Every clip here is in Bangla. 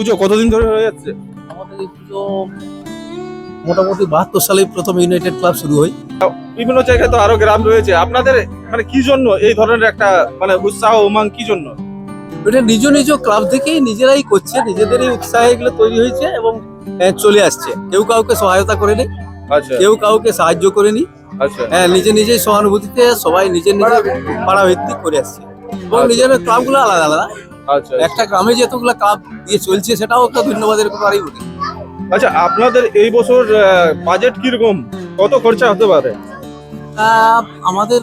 পুজো কতদিন ধরে হয়ে যাচ্ছে? আমাদের এই পুজো মোটামুটি বাহাত্তর সালে প্রথম ইউনাইটেড ক্লাব শুরু হয়। বিভিন্ন জায়গায় তো আরও গ্রাম রয়েছে। আপনাদের মানে কি জন্য এই ধরনের একটা মানে উৎসাহ উমাং কি জন্য? এটা নিজ নিজ ক্লাব থেকেই নিজেরাই করছে নিজেদেরই উৎসাহে এগুলো তৈরি হয়েছে এবং চলে আসছে। কেউ কাউকে সহায়তা করেনি আচ্ছা। কেউ কাউকে সাহায্য করেনি আচ্ছা। হ্যাঁ নিজে নিজেই সহানুভূতিতে সবাই নিজের নিজের পাড়া ভিত্তিক করে আসছে। এবং আচ্ছা। নিজের ক্লাবগুলো আলাদা আলাদা। একটা গ্রামে যতগুলো ক্লাব দিয়ে চলছে সেটাও একটা ধন্যবাদের ব্যাপারই বটে। আচ্ছা আপনাদের এই বছর বাজেট কীরকম? কত খরচা হতে পারে? আমাদের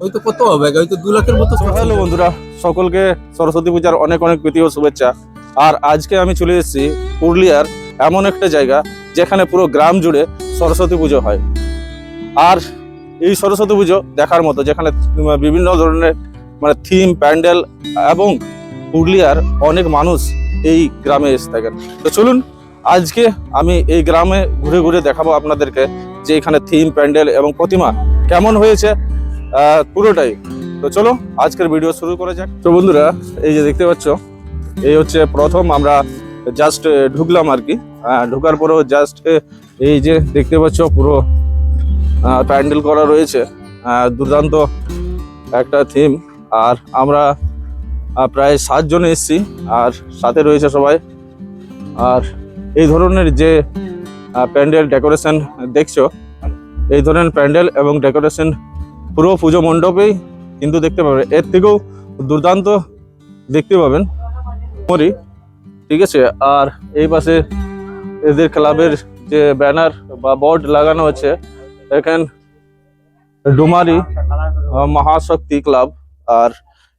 হয়তো কত হবে? হয়তো দু লাখের মতো হ্যালো বন্ধুরা সকলকে সরস্বতী পূজার অনেক অনেক প্রীতি ও শুভেচ্ছা। আর আজকে আমি চলে এসেছি পুরুলিয়ার এমন একটা জায়গা যেখানে পুরো গ্রাম জুড়ে সরস্বতী পুজো হয়। আর এই সরস্বতী পুজো দেখার মতো যেখানে বিভিন্ন ধরনের মানে থিম প্যান্ডেল এবং পুরুলিয়ার অনেক মানুষ এই গ্রামে এসে থাকেন। তো চলুন, আজকে আমি এই গ্রামে ঘুরে ঘুরে দেখাবো আপনাদেরকে যে এখানে থিম প্যান্ডেল এবং প্রতিমা কেমন হয়েছে পুরোটাই। তো চলো, আজকের ভিডিও শুরু করা যাক। তো বন্ধুরা, এই যে দেখতে পাচ্ছ, এই হচ্ছে প্রথম আমরা জাস্ট ঢুকলাম আর কি। ঢোকার পরেও জাস্ট এই যে দেখতে পাচ্ছ, পুরো প্যান্ডেল করা রয়েছে। দুর্দান্ত একটা থিম আর আমরা প্রায় সাতজন এসছি আর সাথে রয়েছে সবাই। আর এই ধরনের যে প্যান্ডেল ডেকোরেশন দেখছ, এই ধরনের প্যান্ডেল এবং ডেকোরেশন পুরো পুজো মণ্ডপেই কিন্তু দেখতে পাবেন এর থেকেও দুর্দান্ত দেখতে পাবেন। মরি, ঠিক আছে? আর এই পাশে এদের ক্লাবের যে ব্যানার বা বোর্ড লাগানো আছে, এখান ডুমারি মহাশক্তি ক্লাব। আর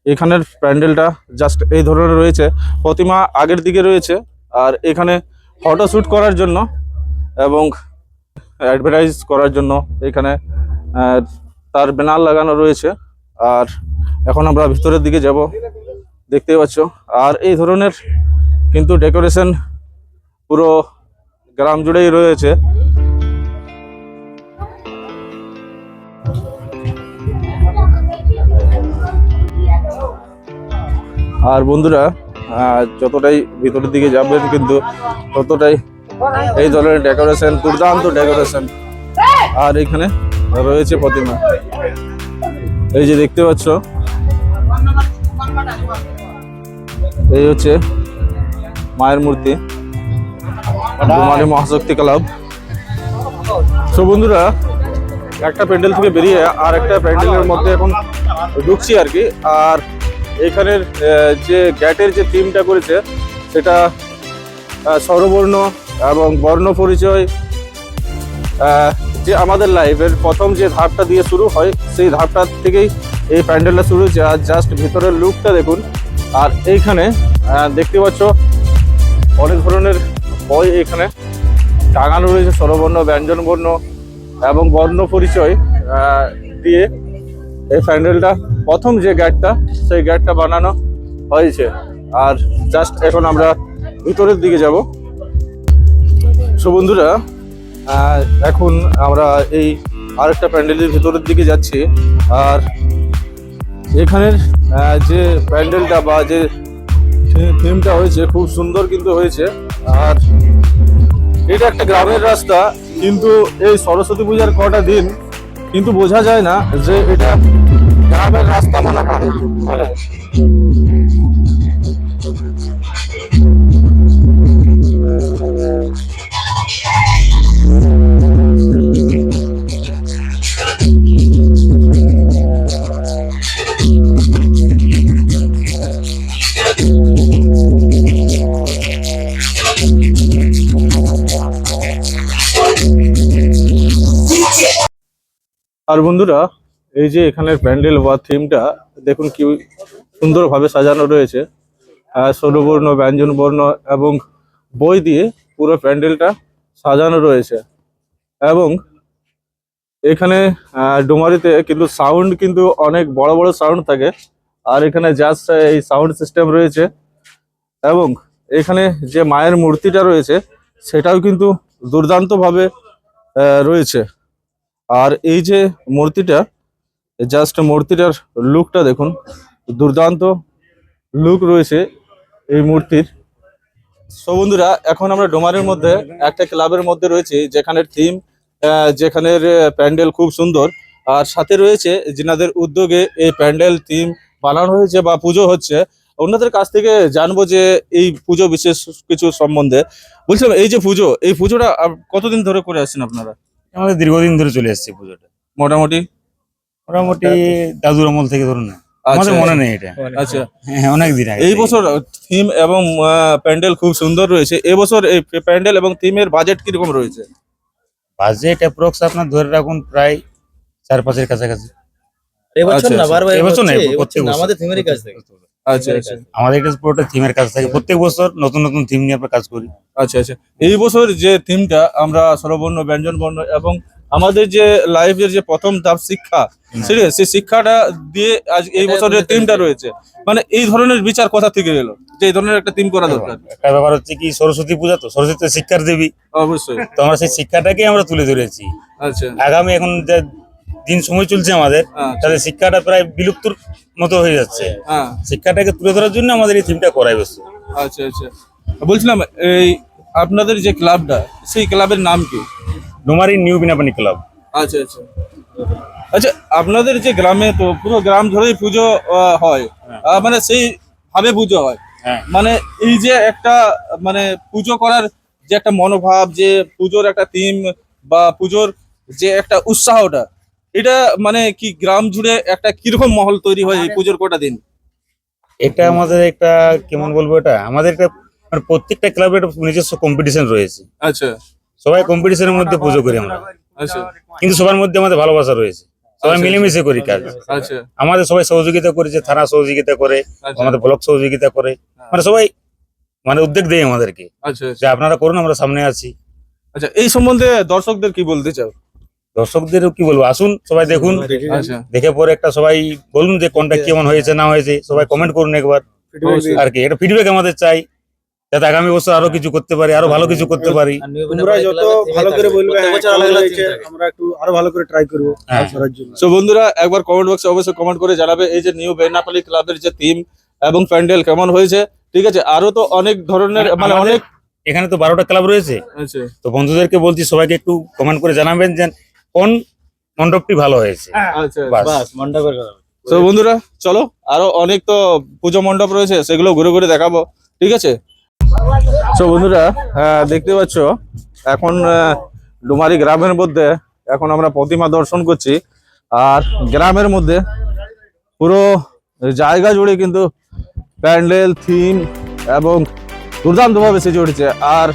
এখানের প্যান্ডেলটা জাস্ট এই ধরনের রয়েছে। প্রতিমা আগের দিকে রয়েছে আর এখানে ফটোশ্যুট করার জন্য এবং অ্যাডভার্টাইজ করার জন্য এখানে তার ব্যানার লাগানো রয়েছে। আর এখন আমরা ভিতরের দিকে যাব দেখতে পাচ্ছ। আর এই ধরনের কিন্তু ডেকোরেশন পুরো গ্রাম জুড়েই রয়েছে। আর বন্ধুরা যতটাই ভিতরের দিকে যাবেন কিন্তু ততটাই এই ধরনের ডেকোরেশন দুর্দান্ত ডেকোরেশন আর এখানে রয়েছে প্রতিমা। এই যে দেখতে পাচ্ছ, এই হচ্ছে মায়ের মূর্তি কুমারী মহাশক্তি ক্লাব। তো বন্ধুরা, একটা প্যান্ডেল থেকে বেরিয়ে আর একটা প্যান্ডেলের মধ্যে এখন ঢুকছি আর কি। আর এখানের যে গ্যাটের যে থিমটা করেছে, সেটা স্বরবর্ণ এবং বর্ণ পরিচয় যে আমাদের লাইফের প্রথম যে ধাপটা দিয়ে শুরু হয়, সেই ধাপটা থেকেই এই প্যান্ডেলটা শুরু হয়েছে। আর জাস্ট ভিতরের লুকটা দেখুন। আর এইখানে দেখতে পাচ্ছ, অনেক ধরনের বই এখানে টাঙানো রয়েছে, স্বরবর্ণ, ব্যঞ্জনবর্ণ এবং বর্ণ পরিচয় দিয়ে এই প্যান্ডেলটা, প্রথম যে গেটটা সেই গেটটা বানানো হয়েছে। আর জাস্ট এখন আমরা ভিতরের দিকে যাব। সো বন্ধুরা এখন আমরা এই আরেকটা প্যান্ডেলের ভিতরের দিকে যাচ্ছি। আর এখানের যে প্যান্ডেলটা বা যে থিমটা হয়েছে খুব সুন্দর কিন্তু হয়েছে। আর এটা একটা গ্রামের রাস্তা, কিন্তু এই সরস্বতী পূজার কটা দিন কিন্তু বোঝা যায় না যে এটা গ্রামের রাস্তা মনে হয়। আর বন্ধুরা এই যে এখানের প্যান্ডেল বা থিমটা, দেখুন কি সুন্দরভাবে সাজানো রয়েছে। স্বরবর্ণ ব্যঞ্জন বর্ণ এবং বই দিয়ে পুরো প্যান্ডেলটা সাজানো রয়েছে। এবং এখানে ডুমারিতে কিন্তু সাউন্ড কিন্তু অনেক বড় বড় সাউন্ড থাকে। আর এখানে জাস্ট এই সাউন্ড সিস্টেম রয়েছে। এবং এখানে যে মায়ের মূর্তিটা রয়েছে, সেটাও কিন্তু দুর্দান্তভাবে রয়েছে। আর এই যে মূর্তিটা জাস্ট মূর্তিটার লুকটা দেখুন দুর্দান্ত লুক রয়েছে এই মূর্তির। সো বন্ধুরা এখন আমরা ডোমারের মধ্যে একটা ক্লাবের মধ্যে রয়েছে যেখানের থিম যেখানের প্যান্ডেল খুব সুন্দর। আর সাথে রয়েছে যেনাদের উদ্যোগে এই প্যান্ডেল থিম বানানো হয়েছে বা পুজো হচ্ছে। ওনাদের কাছ থেকে জানব যে এই পুজো বিশেষ কিছু সম্বন্ধে। বলছিলাম এই যে পুজো এই পুজোটা কতদিন ধরে করে আসছেন আপনারা? আমাদের দীর্ঘদিন ধরে চলে আসছে পুজোটা। মোটামুটি? মোটামুটি দাদুর আমল থেকে ধরুন না। আমাদের আচ্ছা। মনে নেই এটা। আচ্ছা। হ্যাঁ অনেক দিন আগে। এই বছর থিম এবং প্যান্ডেল খুব সুন্দর রয়েছে। এবছর এই প্যান্ডেল এবং থিমের বাজেট কীরকম রয়েছে? বাজেট অ্যাপ্রক্স আপনার ধরে রাখুন প্রায় চার পাঁচের কাছাকাছি এবছর আচ্ছা, না আচ্ছা। বারবার এবছর না প্রত্যেক এবছর না, বছর। আমাদের থিমেরই কাজ থেকে। আচ্ছা আচ্ছা। আমাদের এটা পুরোটা থিমের কাজ থাকে। প্রত্যেক বছর নতুন নতুন থিম নিয়ে আমরা কাজ করি। আচ্ছা আচ্ছা। এই বছর যে থিমটা আমরা স্বরবর্ণ ব্যঞ্জন বর্ণ এবং আমাদের যে লাইফের যে প্রথম ধাপ শিক্ষা ঠিক আছে সেই শিক্ষাটা দিয়ে আজ এই বছরের থিমটা রয়েছে। মানে এই ধরনের বিচার কথা থেকে এলো? যে এই ধরনের একটা থিম করা দরকার। একটা ব্যাপার হচ্ছে কি সরস্বতী পূজা তো সরস্বতী শিক্ষার দেবী। অবশ্যই। তো আমরা সেই শিক্ষাটাকে আমরা তুলে ধরেছি। আচ্ছা। আগামী এখন যে দিন সময় চলছে আমাদের হ্যাঁ। তাদের শিক্ষাটা প্রায় বিলুপ্তর মতো হয়ে যাচ্ছে। হ্যাঁ। শিক্ষাটাকে তুলে ধরার জন্য আমাদের এই থিমটা করাই বসছে আচ্ছা আচ্ছা। বলছিলাম এই আপনাদের যে ক্লাবটা সেই ক্লাবের নাম কি? Domari new Binapani club. আচ্ছা আচ্ছা। আচ্ছা আপনাদের যে গ্রামে তো পুরো গ্রাম ধরেই পুজো আহ, হয়। আহ, মানে সেই ভাবে পুজো হয়। হ্যাঁ। মানে এই যে একটা মানে পুজো করার যে একটা মনোভাব যে পুজোর একটা থিম বা পুজোর যে একটা উৎসাহটা এটা মানে কি গ্রাম জুড়ে একটা কীরকম মহল তৈরি হয় এই পুজোর কটা দিন? এটা আমাদের একটা কেমন বলব এটা? আমাদের একটা মানে প্রত্যেকটা ক্লাবের একটা নিজস্ব কম্পিটিশন রয়েছে। আচ্ছা। সবাই কম্পিটিশনের মধ্যে পুজো করি আমরা। আচ্ছা। কিন্তু সবার মধ্যে আমাদের ভালোবাসা রয়েছে। সবাই আচ্ছা। মিলেমিশে করি কাজ। আচ্ছা। আমাদের সবাই সহযোগিতা করেছে থানা সহযোগিতা করে আমাদের ব্লক সহযোগিতা করে। মানে সবাই মানে উদ্যোগ দেয় আমাদেরকে। যে আপনারা করুন আমরা সামনে আছি। আচ্ছা এই সম্বন্ধে দর্শকদের কি বলতে চাও? দর্শকদের কি বলব? আসুন সবাই দেখুন। দেখে পরে একটা সবাই বলুন যে কোনটা কেমন হয়েছে না হয়েছে। সবাই কমেন্ট করুন একবার। আর কি এটা ফিডব্যাক আমাদের চাই। যাতে আগামী বছর আরও কিছু করতে পারি আরও ভালো কিছু করতে পারি। তোমরা যত ভালো করে বলবে প্রত্যেক হ্যাঁ। আমরা একটু আরও ভালো করে ট্রাই করব হ্যাঁ। সো বন্ধুরা একবার কমেন্ট বক্সে অবশ্যই কমেন্ট করে জানাবে এই যে নিউ বেনাপালি ক্লাবের যে থিম এবং প্যান্ডেল কেমন হয়েছে। ঠিক আছে আরও তো অনেক ধরনের মানে অনেক এখানে তো বারোটা ক্লাব রয়েছে। আচ্ছা। তো বন্ধুদেরকে বলছি সবাইকে একটু কমেন্ট করে জানাবেন যে কোন মণ্ডপটি ভালো হয়েছে। আচ্ছা মণ্ডপের তো বন্ধুরা চলো। আরও অনেক তো পুজো মণ্ডপ রয়েছে সেগুলো ঘুরে ঘুরে দেখাবো। ঠিক আছে? তো বন্ধুরা দেখতে পাচ্ছ, এখন ডুমারি গ্রামের মধ্যে এখন আমরা প্রতিমা দর্শন করছি। আর গ্রামের মধ্যে পুরো জায়গা জুড়ে কিন্তু প্যান্ডেল, থিম এবং দুর্দান্তভাবে সেজে উঠেছে। আর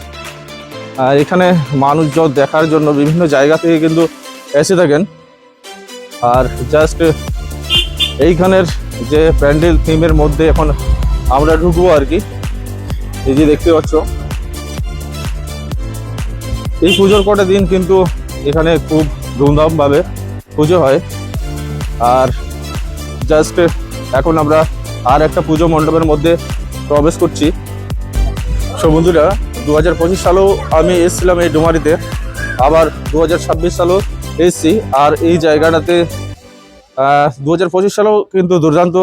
এখানে মানুষজন দেখার জন্য বিভিন্ন জায়গা থেকে কিন্তু এসে থাকেন। আর জাস্ট এইখানের যে প্যান্ডেল, থিমের মধ্যে এখন আমরা ঢুকবো আর কি। এই যে দেখতে পাচ্ছ, এই পুজোর কটা দিন কিন্তু এখানে খুব ধুমধামভাবে পুজো হয়। আর জাস্ট এখন আমরা আর একটা পুজো মণ্ডপের মধ্যে প্রবেশ করছি। সো বন্ধুরা দু হাজার পঁচিশ সালেও আমি এসেছিলাম এই ডুমারিতে, আবার দু হাজার ছাব্বিশ সালেও এসেছি। আর এই জায়গাটাতে দু হাজার পঁচিশ সালেও কিন্তু দুর্দান্ত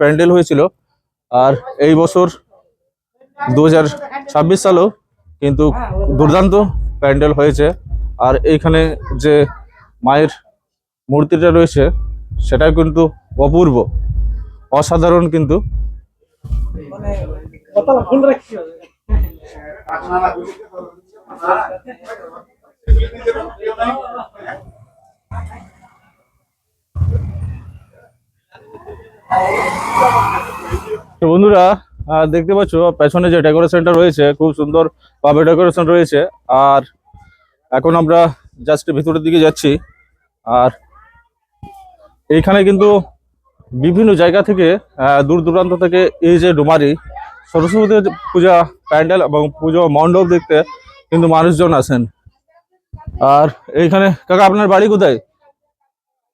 প্যান্ডেল হয়েছিল। আর এই বছর দু হাজার ছাব্বিশ সালেও কিন্তু দুর্দান্ত প্যান্ডেল হয়েছে। আর এইখানে যে মায়ের মূর্তিটা রয়েছে সেটা কিন্তু অপূর্ব। অসাধারণ কিন্তু। বন্ধুরা দেখতে পাচ্ছ পেছনে যে ডেকোরেশনটা রয়েছে খুব সুন্দর ভাবে ডেকোরেশন রয়েছে। আর এখন আমরা জাস্ট ভিতরের দিকে যাচ্ছি। আর এইখানে কিন্তু বিভিন্ন জায়গা থেকে দূর দূরান্ত থেকে এই যে ডুমারি সরস্বতী পূজা প্যান্ডেল এবং পুজো মণ্ডপ দেখতে কিন্তু মানুষজন আসেন। আর এইখানে কাকা আপনার বাড়ি কোথায়?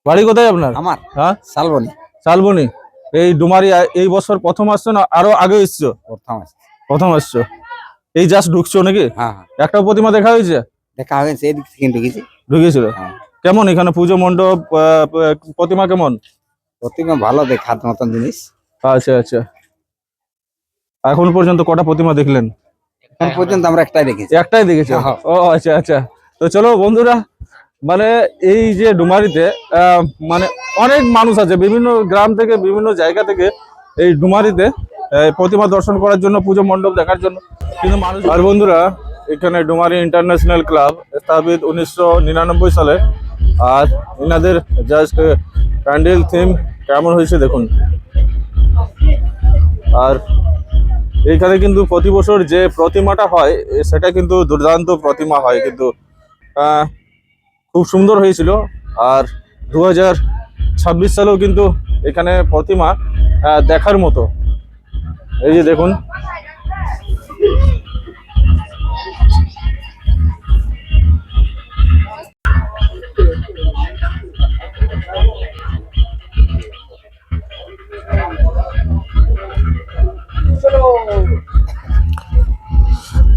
বাড়ি কোথায় আপনার? আমার? হ্যাঁ? শালবনি। শালবনি। এই ডুমারি এই বছর প্রথম আসছো না আরও আগে এসছো? প্রথম। প্রথম আসছো। এই জাস্ট ঢুকছো নাকি? হ্যাঁ হ্যাঁ। একটা প্রতিমা দেখা হয়েছে? দেখা হয়েছে এদিক থেকে ঢুকেছি। ঢুকেছিল? হ্যাঁ। কেমন এখানে পুজো মণ্ডপ প্রতিমা কেমন? প্রতিমা ভালো দেখার মতন জিনিস। আচ্ছা আচ্ছা। এখন পর্যন্ত কটা প্রতিমা দেখলেন? এখন পর্যন্ত আমরা একটাই দেখেছি। একটাই দেখেছ। ও আচ্ছা আচ্ছা। তো চলো বন্ধুরা মানে এই যে ডুমারিতে মানে অনেক মানুষ আছে, বিভিন্ন গ্রাম থেকে, বিভিন্ন জায়গা থেকে এই ডুমারিতে প্রতিমা দর্শন করার জন্য, পুজো মণ্ডপ দেখার জন্য। কিন্তু মানুষ আর বন্ধুরা, এখানে ডুমারি ইন্টারন্যাশনাল ক্লাব স্থাপিত উনিশশো নিরানব্বই সালে। আর এনাদের জাস্ট প্যান্ডেল থিম কেমন হয়েছে দেখুন। আর এইখানে কিন্তু প্রতি বছর যে প্রতিমাটা হয়, সেটা কিন্তু দুর্দান্ত প্রতিমা হয় কিন্তু। খুব সুন্দর হয়েছিল। আর দু হাজার ছাব্বিশ সালেও কিন্তু এখানে প্রতিমা দেখার মতো। এই যে দেখুন।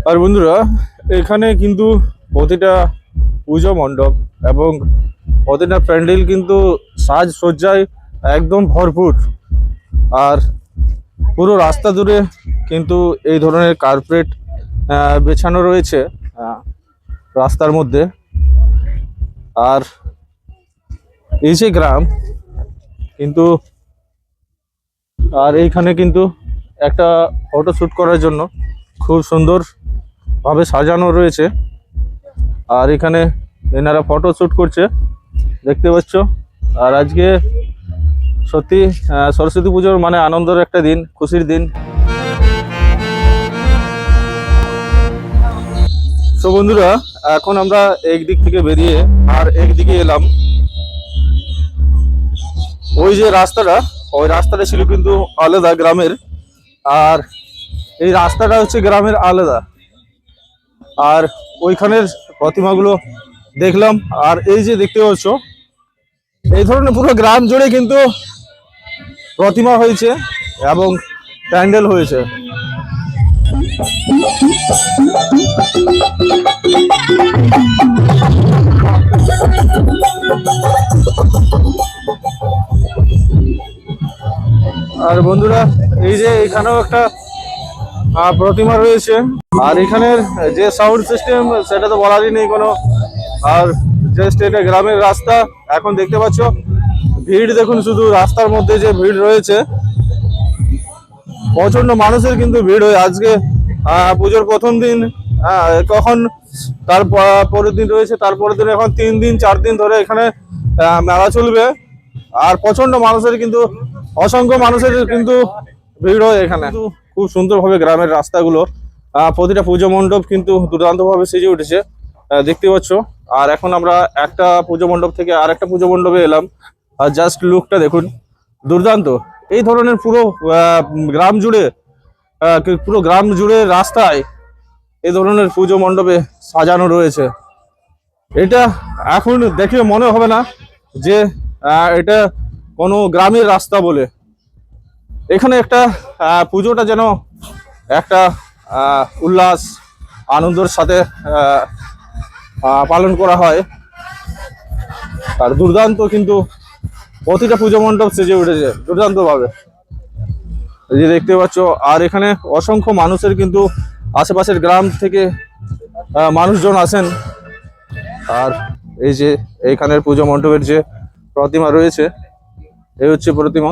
আর বন্ধুরা, এখানে কিন্তু প্রতিটা পুজো মণ্ডপ এবং প্রতিটা প্যান্ডেল কিন্তু সাজসজ্জায় একদম ভরপুর। আর পুরো রাস্তা জুড়ে কিন্তু এই ধরনের কার্পেট বেছানো রয়েছে রাস্তার মধ্যে। আর এই যে গ্রাম, কিন্তু আর এইখানে কিন্তু একটা ফটো শ্যুট করার জন্য খুব সুন্দর ভাবে সাজানো রয়েছে। আর এখানে এনারা ফটো শ্যুট করছে, দেখতে পাচ্ছ? আর আজকে সত্যি সরস্বতী পুজোর মানে আনন্দের একটা দিন, খুশির দিন। তো বন্ধুরা, এখন আমরা এক দিক থেকে বেরিয়ে আর একদিকে এলাম। ওই যে রাস্তাটা, ওই রাস্তাটা ছিল কিন্তু আলাদা গ্রামের। আর এই রাস্তাটা হচ্ছে গ্রামের আলাদা। আর ওইখানের প্রতিমাগুলো দেখলাম। আর এই যে দেখতে পাচ্ছ, এই ধরনের পুরো গ্রাম জুড়ে কিন্তু প্রতিমা হয়েছে এবং প্যান্ডেল হয়েছে। আর বন্ধুরা, এই যে এখানেও একটা প্রতিমা রয়েছে। আর এখানের যে সাউন্ড সিস্টেম সেটা তো বলারই নেই কোনো। আর জাস্ট এটা গ্রামের রাস্তা, এখন দেখতে পাচ্ছ, ভিড় দেখুন শুধু, রাস্তার মধ্যে যে ভিড় রয়েছে। প্রচণ্ড মানুষের কিন্তু ভিড় হয়। আজকে পুজোর প্রথম দিন কখন, তার পরের দিন রয়েছে তারপরের দিন এখন তিন দিন, চার দিন ধরে এখানে মেলা চলবে। আর প্রচণ্ড মানুষের কিন্তু, অসংখ্য মানুষের কিন্তু ভিড় হয় এখানে খুব সুন্দরভাবে গ্রামের রাস্তাগুলো প্রতিটা পুজো মণ্ডপ কিন্তু দুর্দান্তভাবে সেজে উঠেছে দেখতে পাচ্ছ। আর এখন আমরা একটা পুজো মণ্ডপ থেকে আর একটা পুজো মণ্ডপে এলাম। আর জাস্ট লুকটা দেখুন, দুর্দান্ত। এই ধরনের পুরো গ্রাম জুড়ে পুরো গ্রাম জুড়ে রাস্তায় এই ধরনের পুজো মণ্ডপে সাজানো রয়েছে। এটা এখন দেখে মনে হবে না যে এটা কোনো গ্রামের রাস্তা বলে। এখানে একটা পুজোটা যেন একটা উল্লাস, আনন্দের সাথে পালন করা হয়। আর দুর্দান্ত কিন্তু প্রতিটা পুজো মণ্ডপ সেজে উঠেছে দুর্দান্ত ভাবে এই যে দেখতে পাচ্ছ, আর এখানে অসংখ্য মানুষের কিন্তু আশেপাশের গ্রাম থেকে মানুষজন আসেন। আর এই যে এইখানের পুজো মণ্ডপের যে প্রতিমা রয়েছে এই হচ্ছে প্রতিমা।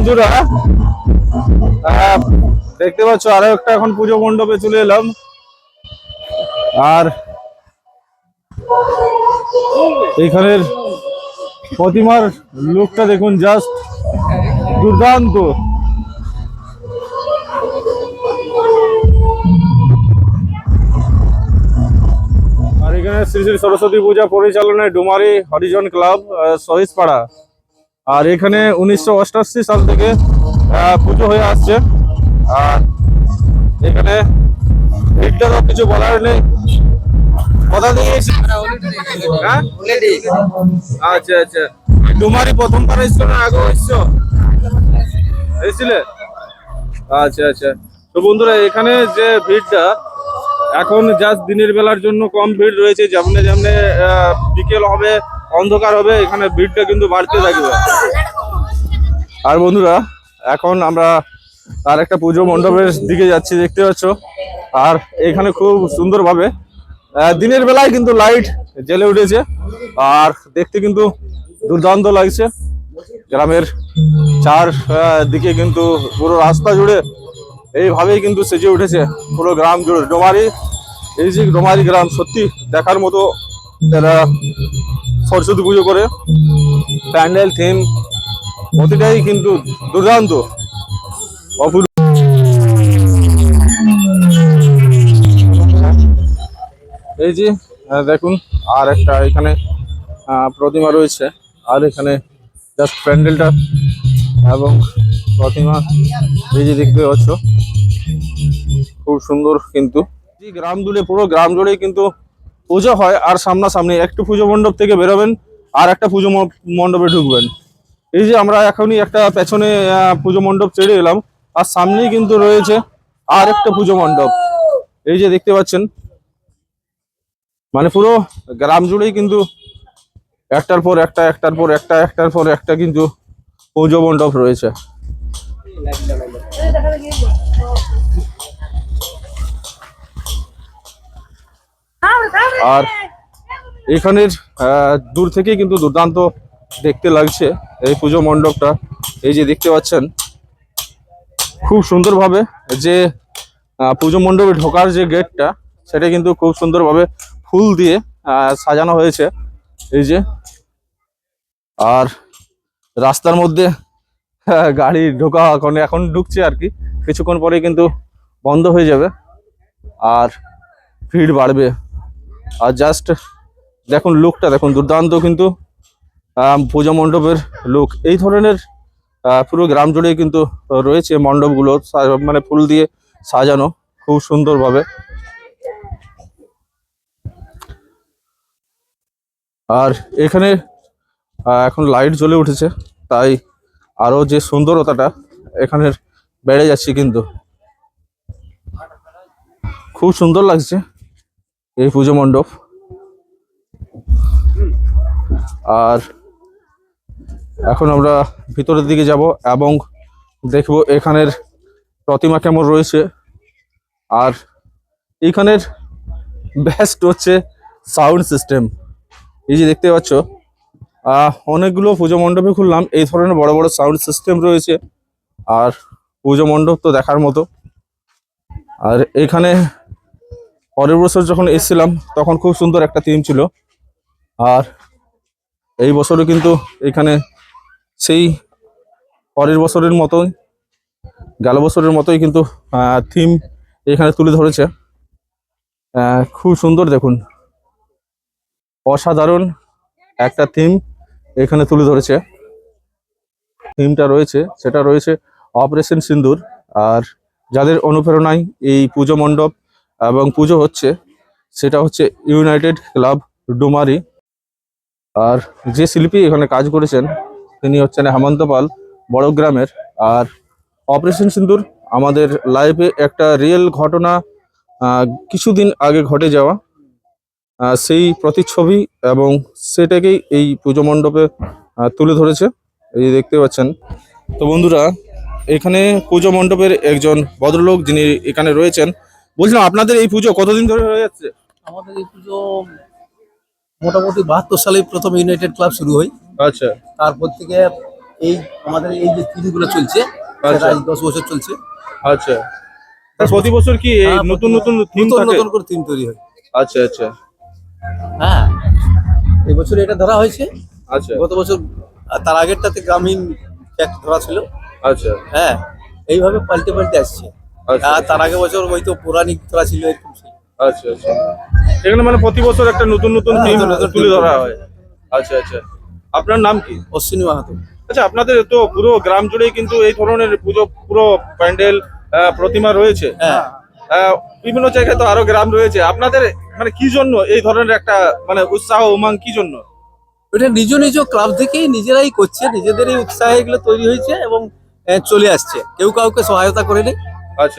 বন্ধুরা দেখতে পাচ্ছ, আরও একটা এখন পুজো মণ্ডপে চলে এলাম। আর এইখানের প্রতিমার লুকটা দেখুন জাস্ট দুর্দান্ত। আর এখানে শ্রী শ্রী সরস্বতী পূজা পরিচালনায় ডুমারি হরিজন ক্লাব সহিসপাড়া আর এখানে উনিশশো অষ্টাশি সাল থেকে পুজো হয়ে আসছে। আর এখানে ভিড়টারও কিছু বলার নেই। কথা হ্যাঁ? আচ্ছা আচ্ছা। ডুমারি প্রথমবার এসছো না আগেও এসছো? এসেছিলে? আচ্ছা আচ্ছা। তো বন্ধুরা, এখানে যে ভিড়টা, এখন জাস্ট দিনের বেলার জন্য কম ভিড় রয়েছে। যেমনে যেমনে বিকেল হবে অন্ধকার হবে, এখানে ভিড়টা কিন্তু বাড়তে থাকবে। আর বন্ধুরা, এখন আমরা আর একটা পুজো মণ্ডপের দিকে যাচ্ছি, দেখতে পাচ্ছ? আর এখানে খুব সুন্দরভাবে দিনের বেলায় কিন্তু লাইট জ্বেলে উঠেছে, আর দেখতে কিন্তু দুর্দান্ত লাগছে। গ্রামের চার দিকে কিন্তু পুরো রাস্তা জুড়ে এইভাবেই কিন্তু সেজে উঠেছে, পুরো গ্রাম জুড়ে। ডোমারি, এই যে ডোমারি গ্রাম, সত্যি দেখার মতো সরস্বতী পুজো করে। প্যান্ডেল থিম প্রতিটাই কিন্তু দুর্দান্ত। এই যে দেখুন, আর একটা এখানে প্রতিমা রয়েছে। আর এখানে জাস্ট প্যান্ডেলটা এবং প্রতিমা, এই যে দেখতে পাচ্ছ, খুব সুন্দর কিন্তু। গ্রাম জুড়ে পুরো গ্রাম জুড়েই কিন্তু পুজো হয় আর সামনাসামনি একটু পুজো মণ্ডপ থেকে বেরোবেন আর একটা পুজো মণ্ডপে ঢুকবেন। এই যে আমরা এখনই একটা পেছনে পুজো মণ্ডপ ছেড়ে এলাম, আর সামনেই কিন্তু রয়েছে আর একটা পুজো মণ্ডপ। এই যে দেখতে পাচ্ছেন মানে পুরো গ্রাম জুড়েই কিন্তু একটার পর একটা, একটার পর একটা, একটার পর একটা কিন্তু পুজো মণ্ডপ রয়েছে। আর এখানের দূর থেকে কিন্তু দুর্দান্ত দেখতে লাগছে এই পুজো মণ্ডপটা। এই যে দেখতে পাচ্ছেন খুব সুন্দরভাবে যে পুজো মণ্ডপে ঢোকার যে গেটটা সেটা কিন্তু খুব সুন্দরভাবে ফুল দিয়ে সাজানো হয়েছে। এই যে আর রাস্তার মধ্যে আহ, গাড়ি ঢোকা এখন এখন ঢুকছে আর কি। কিছুক্ষণ পরে কিন্তু বন্ধ হয়ে যাবে আর ভিড় বাড়বে। আর জাস্ট দেখুন লুকটা দেখুন দুর্দান্ত কিন্তু পূজা মণ্ডপের লুক এই ধরনের পুরো গ্রাম জুড়ে কিন্তু রয়েছে মণ্ডপগুলো মানে ফুল দিয়ে সাজানো খুব সুন্দরভাবে। আর এখানে এখন লাইট জ্বলে উঠেছে, তাই আরও যে সুন্দরতাটা এখানের বেড়ে যাচ্ছে কিন্তু। খুব সুন্দর লাগছে। এই পুজো মণ্ডপ। আর এখন আমরা ভিতরের দিকে যাব এবং দেখব এখানের প্রতিমা কেমন রয়েছে। আর এইখানের বেস্ট হচ্ছে সাউন্ড সিস্টেম এই যে দেখতে পাচ্ছ অনেকগুলো পুজো মণ্ডপে খুললাম। এই ধরনের বড় বড় সাউন্ড সিস্টেম রয়েছে। আর পুজো মণ্ডপ তো দেখার মতো। আর এখানে পরের বছর যখন এসেছিলাম, তখন খুব সুন্দর একটা থিম ছিল। আর এই বছরও কিন্তু এখানে সেই পরের বছরের মতোই, গেল বছরের মতোই কিন্তু থিম এখানে তুলে ধরেছে। খুব সুন্দর দেখুন। অসাধারণ একটা থিম এখানে তুলে ধরেছে। থিমটা রয়েছে, সেটা রয়েছে অপারেশন সিন্দুর আর যাদের অনুপ্রেরণায় এই পুজো মণ্ডপ এবং পুজো হচ্ছে, সেটা হচ্ছে ইউনাইটেড ক্লাব ডুমারি। আর যে শিল্পী এখানে কাজ করেছেন, তিনি হচ্ছেন হেমন্ত পাল বড়গ্রামের আর অপারেশন সিন্দুর আমাদের লাইফে একটা রিয়েল ঘটনা কিছুদিন আগে ঘটে যাওয়া। সেই প্রতিচ্ছবি এবং সেটাকেই এই পুজো মণ্ডপে তুলে ধরেছে। এই দেখতে পাচ্ছেন। তো বন্ধুরা, এখানে পুজো মণ্ডপের একজন ভদ্রলোক যিনি এখানে রয়েছেন বলছিলাম আপনাদের এই পুজো কতদিন ধরে হয়ে যাচ্ছে? আমাদের এই পুজো মোটামুটি বাহাত্তর সালে প্রথম ইউনাইটেড ক্লাব শুরু হয়। আচ্ছা। তারপর থেকে এই আমাদের এই যে থিমগুলো চলছে সেটা আচ্ছা। আজ দশ বছর চলছে। আচ্ছা। তা প্রতি বছর কি এই হ্যাঁ, নতুন নতুন থিম নতুন নতুন করে থিম তৈরি হয়। আচ্ছা আচ্ছা। হ্যাঁ। এই বছর এটা ধরা হয়েছে। আচ্ছা। গত বছর তার আগেরটাতে গ্রামীণ ফ্যাক্ট ধরা ছিল। আচ্ছা। হ্যাঁ এইভাবে পাল্টে পাল্টে আসছে। আর তার আগে বছর হয়তো পৌরাণিক ধরা ছিল এরকম ছিল। আচ্ছা আচ্ছা। এখানে মানে প্রতি বছর একটা নতুন নতুন হ্যাঁ, তুলে ধরা হয়। আচ্ছা আচ্ছা। আপনার নাম কি? অশ্বিনী মাহাতো। আচ্ছা আপনাদের তো পুরো গ্রাম জুড়েই কিন্তু এই ধরনের পুজো পুরো প্যান্ডেল প্রতিমা রয়েছে। হ্যাঁ। বিভিন্ন জায়গায় তো আরও গ্রাম রয়েছে। আপনাদের মানে কি জন্য এই ধরনের একটা মানে উৎসাহ উমাং কি জন্য? এটা নিজ নিজ ক্লাব থেকেই নিজেরাই করছে। নিজেদেরই উৎসাহে এগুলো তৈরি হয়েছে এবং চলে আসছে। কেউ কাউকে সহায়তা করেনি। আচ্ছা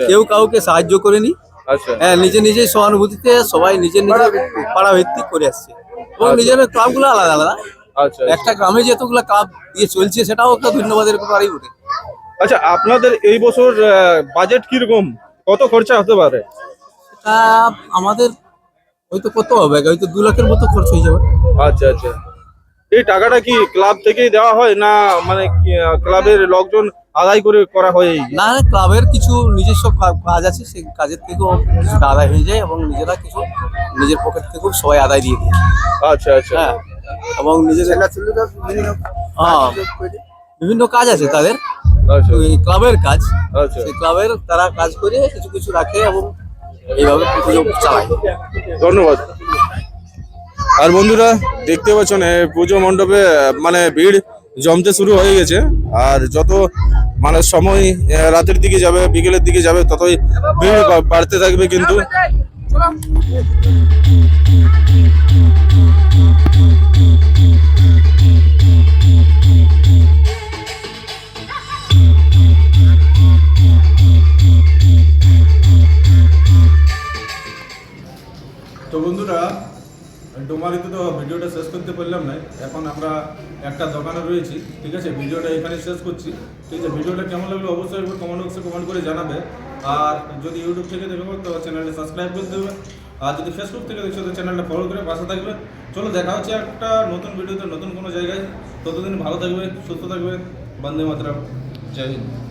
কেউ কাউকে সাহায্য করেনি। আচ্ছা। হ্যাঁ নিজে নিজেই সহানুভূতিতে সবাই নিজের নিজের পাড়া ভিত্তিক। করে আসছে। এবং নিজের ক্লাবগুলো আলাদা আলাদা। আচ্ছা একটা গ্রামে যেতগুলো ক্লাব দিয়ে চলছে সেটাও একটা ধন্যবাদের ব্যাপারই বটে আচ্ছা আপনাদের এই বছর বাজেট কীরকম? কত খরচা হতে পারে? আমাদের হয়তো কত হবে? হয়তো দু লাখের মতো খরচ হয়ে যাবে। আচ্ছা আচ্ছা। এই টাকাটা কি ক্লাব থেকেই দেওয়া হয় না মানে কি, ক্লাবের লোকজন আদায় করে করা হয় না ক্লাবের কিছু নিজস্ব কাজ আছে সেই কাজের থেকেও কিছুটা আদায় হয়ে যায় এবং নিজেরা কিছু নিজের পকেট থেকেও সবাই আদায় দিয়ে দিয়ে। আচ্ছা আচ্ছা। হ্যাঁ এবং নিজেদের হ্যাঁ বিভিন্ন কাজ আছে তাদের। আচ্ছা। ওই ক্লাবের কাজ। আচ্ছা। সেই ক্লাবের তারা কাজ করে কিছু কিছু রাখে এবং এইভাবে পুজো চালায়। ধন্যবাদ। আর বন্ধুরা দেখতে পাচ্ছেন এ পুজো মণ্ডপে মানে ভিড় জমতে শুরু হয়ে গেছে। আর যত মানে সময় রাতের দিকে যাবে, বিকেলের দিকে যাবে, ততই ভিড় বাড়তে থাকবে কিন্তু। তো ডোমারিতে তো ভিডিওটা শেষ করতে পারলাম না। এখন আমরা একটা দোকানে রয়েছি, ঠিক আছে? ভিডিওটা এখানে শেষ করছি। ঠিক আছে? ভিডিওটা কেমন লাগল অবশ্যই একবার কমেন্ট বক্সে কমেন্ট করে জানাবে। আর যদি ইউটিউব থেকে দেখো, তো চ্যানেলটা সাবস্ক্রাইব করে দেবে। আর যদি ফেসবুক থেকে দেখছ, তো চ্যানেলটা ফলো করে পাশে থাকবে। চলো, দেখা হচ্ছে একটা নতুন ভিডিওতে নতুন কোনো জায়গায়। ততদিন ভালো থাকবে, সুস্থ থাকবে। বন্দে মাতরম। জয় হিন্দ।